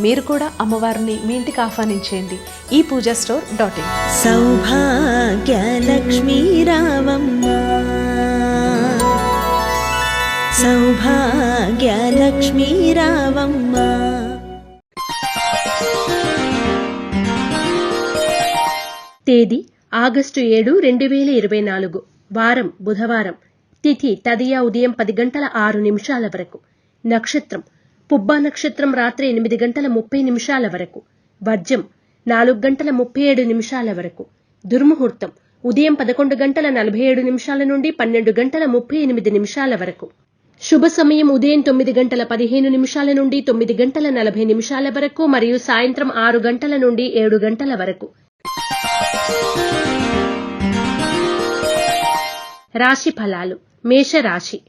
మీరు కూడా అమ్మవారిని మీ ఇంటికి ఆహ్వానించేయండి. ఈ Pooja store dot in. Saubhagyalakshmi రావమ్మ. సౌభాగ్యలక్ష్మీ రావమ్మ. తేదీ ఆగస్టు ఏడు రెండు వేల ఇరవై నాలుగు. వారం బుధవారం. తిథి తదియా ఉదయం పది గంటల ఆరు నిమిషాల వరకు. నక్షత్రం పుబ్బా నక్షత్రం రాత్రి ఎనిమిది గంటల ముప్పై నిమిషాల వరకు. వర్జం నాలుగు గంటల ముప్పై ఏడు నిమిషాల వరకు. దుర్ముహూర్తం ఉదయం పదకొండు గంటల నలభై ఏడు నిమిషాల నుండి పన్నెండు గంటల ముప్పై ఎనిమిది నిమిషాల వరకు. శుభ సమయం ఉదయం తొమ్మిది గంటల పదిహేను నిమిషాల నుండి తొమ్మిది గంటల నలభై నిమిషాల వరకు మరియు సాయంత్రం ఆరు గంటల నుండి ఏడు గంటల వరకు. రాశి ఫలాలు మేషరాశి.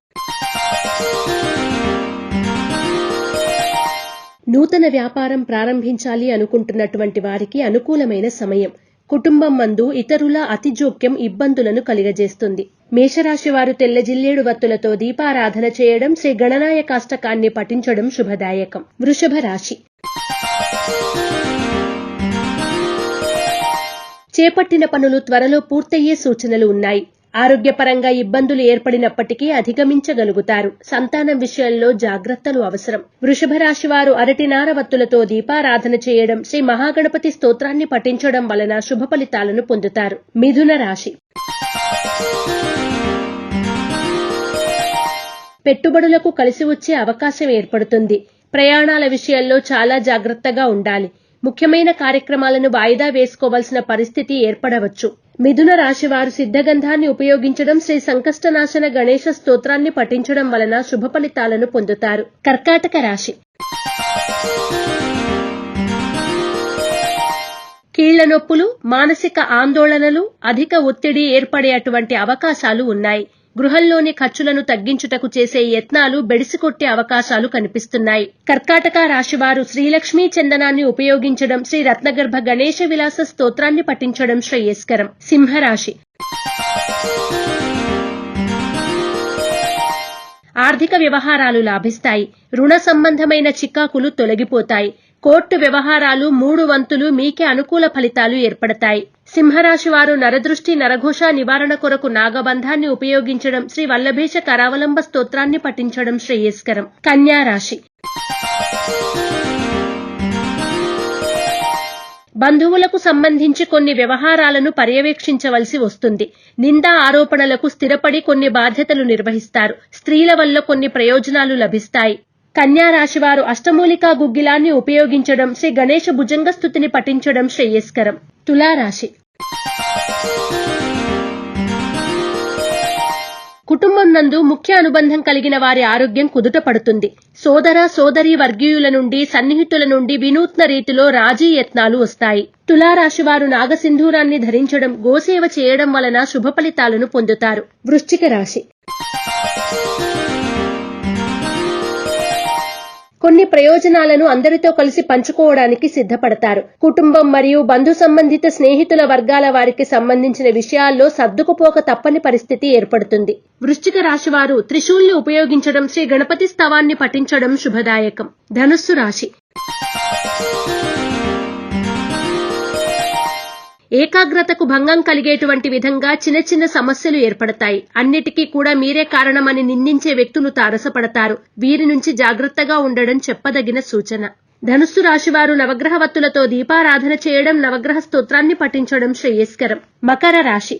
నూతన వ్యాపారం ప్రారంభించాలి అనుకుంటున్నటువంటి వారికి అనుకూలమైన సమయం. కుటుంబం మందు ఇతరుల అతి జోక్యం ఇబ్బందులను కలిగజేస్తుంది. మేషరాశి వారు తెల్ల జిల్లేడు వత్తులతో దీపారాధన చేయడం శ్రీ గణనాయకాష్టకాన్ని పఠించడం శుభదాయకం. వృషభ రాశి. చేపట్టిన పనులు త్వరలో పూర్తయ్యే సూచనలు ఉన్నాయి. ఆరోగ్యపరంగా ఇబ్బందులు ఏర్పడినప్పటికీ అధిగమించగలుగుతారు. సంతానం విషయంలో జాగ్రత్తలు అవసరం. వృషభ రాశి వారు అరటి నారవత్తులతో దీపారాధన చేయడం శ్రీ మహాగణపతి స్తోత్రాన్ని పఠించడం వలన శుభ ఫలితాలను పొందుతారు. మిథున రాశి. పెట్టుబడులకు కలిసి వచ్చే అవకాశం ఏర్పడుతుంది. ప్రయాణాల విషయంలో చాలా జాగ్రత్తగా ఉండాలి. ముఖ్యమైన కార్యక్రమాలను వాయిదా వేసుకోవాల్సిన పరిస్థితి ఏర్పడవచ్చు. మిథున రాశి వారు సిద్ధగంధాన్ని ఉపయోగించడం శ్రీ సంకష్టనాశన గణేశ స్తోత్రాన్ని పఠించడం వలన శుభ ఫలితాలను పొందుతారు. కర్కాటక రాశి. కీళ్ళ నొప్పులు మానసిక ఆందోళనలు అధిక ఒత్తిడి ఏర్పడే అటువంటి అవకాశాలు ఉన్నాయి. గృహంలోని ఖర్చులను తగ్గించుటకు చేసే యత్నాలు బెడిసికొట్టే అవకాశాలు కనిపిస్తున్నాయి. కర్కాటక రాశివారు శ్రీలక్ష్మీ చందనాన్ని ఉపయోగించడం శ్రీ రత్నగర్భ గణేష విలాస స్తోత్రాన్ని పఠించడం శ్రేయస్కరం. సింహరాశి ఆర్థిక వ్యవహారాలు లాభిస్తాయి. రుణ సంబంధమైన చికాకులు తొలగిపోతాయి. కోర్టు వ్యవహారాలు మూడు వంతులు మీకే అనుకూల ఫలితాలు ఏర్పడతాయి. సింహరాశి వారు నరదృష్టి నరఘోష నివారణ కొరకు నాగబంధాన్ని ఉపయోగించడం శ్రీ వల్లభేష కరావలంబ స్తోత్రాన్ని పఠించడం శ్రేయస్కరం. కన్యా రాశి. బంధువులకు సంబంధించి కొన్ని వ్యవహారాలను పర్యవేక్షించవలసి వస్తుంది. నిందా ఆరోపణలకు స్థిరపడి కొన్ని బాధ్యతలు నిర్వహిస్తారు. స్త్రీల వల్ల కొన్ని ప్రయోజనాలు లభిస్తాయి. కన్యా రాశివారు అష్టమూలికా గుగ్గిలాన్ని ఉపయోగించడం శ్రీ గణేశ భుజంగ స్థుతిని పఠించడం శ్రేయస్కరం. తులారాశి. కుటుంబం నందు ముఖ్య అనుబంధం కలిగిన వారి ఆరోగ్యం కుదుట పడుతుంది. సోదర సోదరి వర్గీయుల నుండి సన్నిహితుల నుండి వినూత్న రీతిలో రాజీ యత్నాలు వస్తాయి. తులారాశి వారు నాగసింధూరాన్ని ధరించడం గోసేవ చేయడం వలన శుభ ఫలితాలను పొందుతారు. వృశ్చిక రాశి. కొన్ని ప్రయోజనాలను అందరితో కలిసి పంచుకోవడానికి సిద్ధపడతారు. కుటుంబం మరియు బంధు సంబంధిత స్నేహితుల వర్గాల వారికి సంబంధించిన విషయాల్లో సర్దుకుపోక తప్పని పరిస్థితి ఏర్పడుతుంది. వృశ్చిక రాశి వారు త్రిశూల్ని ఉపయోగించడం శ్రీ గణపతి స్తవాన్ని పఠించడం శుభదాయకం. ధనుస్సు రాశి. ఏకాగ్రతకు భంగం కలిగేటువంటి విధంగా చిన్న చిన్న సమస్యలు ఏర్పడతాయి. అన్నిటికీ కూడా మీరే కారణమని నిందించే వ్యక్తులు తారసపడతారు. వీరి నుంచి జాగ్రత్తగా ఉండడం చెప్పదగిన సూచన. ధనుస్సు రాశివారు నవగ్రహవత్తులతో దీపారాధన చేయడం నవగ్రహ స్తోత్రాన్ని పఠించడం శ్రేయస్కరం. మకర రాశి.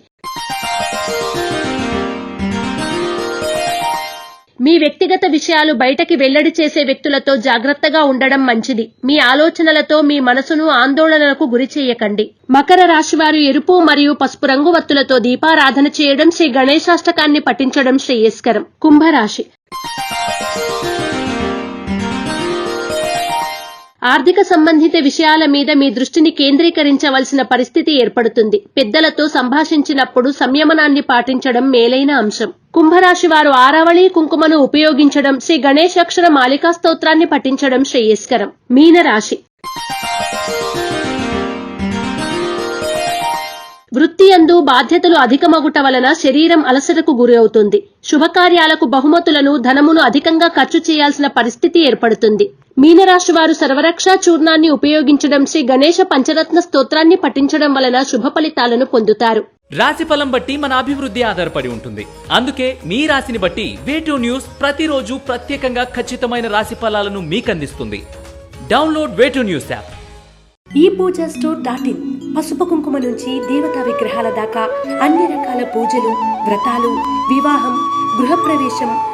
మీ వ్యక్తిగత విషయాలు బయటకి వెల్లడి చేసే వ్యక్తులతో జాగ్రత్తగా ఉండడం మంచిది. మీ ఆలోచనలతో మీ మనసును ఆందోళనలకు గురి చేయకండి. మకర రాశి వారు ఎరుపు మరియు పసుపు రంగు వత్తులతో దీపారాధన చేయడం శ్రీ గణేశాష్టకాన్ని పఠించడం శ్రేయస్కరం. కుంభరాశి. ఆర్థిక సంబంధిత విషయాల మీద మీ దృష్టిని కేంద్రీకరించవలసిన పరిస్థితి ఏర్పడుతుంది. పెద్దలతో సంభాషించినప్పుడు సంయమనాన్ని పాటించడం మేలైన అంశం. కుంభరాశి వారు ఆరావళి కుంకుమను ఉపయోగించడం శ్రీ గణేష్ అక్షర మాలికా స్తోత్రాన్ని పఠించడం శ్రేయస్కరం. మీనరాశి. వృత్తి అందు బాధ్యతలు అధికమగుట వలన శరీరం అలసటకు గురి అవుతుంది శుభకార్యాలకు బహుమతులను ధనమును అధికంగా ఖర్చు చేయాల్సిన పరిస్థితి ఏర్పడుతుంది. మీనరాశి వారు సర్వరక్షా చూర్ణాన్ని ఉపయోగించడం శ్రీ గణేష పంచరత్న స్తోత్రాన్ని పఠించడం వలన శుభ ఫలితాలను పొందుతారు. రాశి ఫలం బట్టి మన అభివృద్ధి ఆధారపడి ఉంటుంది. అందుకే మీ రాశిని బట్టి వేటూ న్యూస్ ప్రతిరోజు ప్రత్యేకంగా ఖచ్చితమైన రాశి ఫలాలను మీకు అందిస్తుంది డౌన్లోడ్ వేటూ న్యూస్ యాప్ ఈ పూజ స్టోర్ డాట్ ఇన్ పసుపు కుంకుమ నుంచి దేవతా విగ్రహాల దాకా అన్ని రకాల పూజలు వ్రతాలు వివాహం గృహప్రవేశం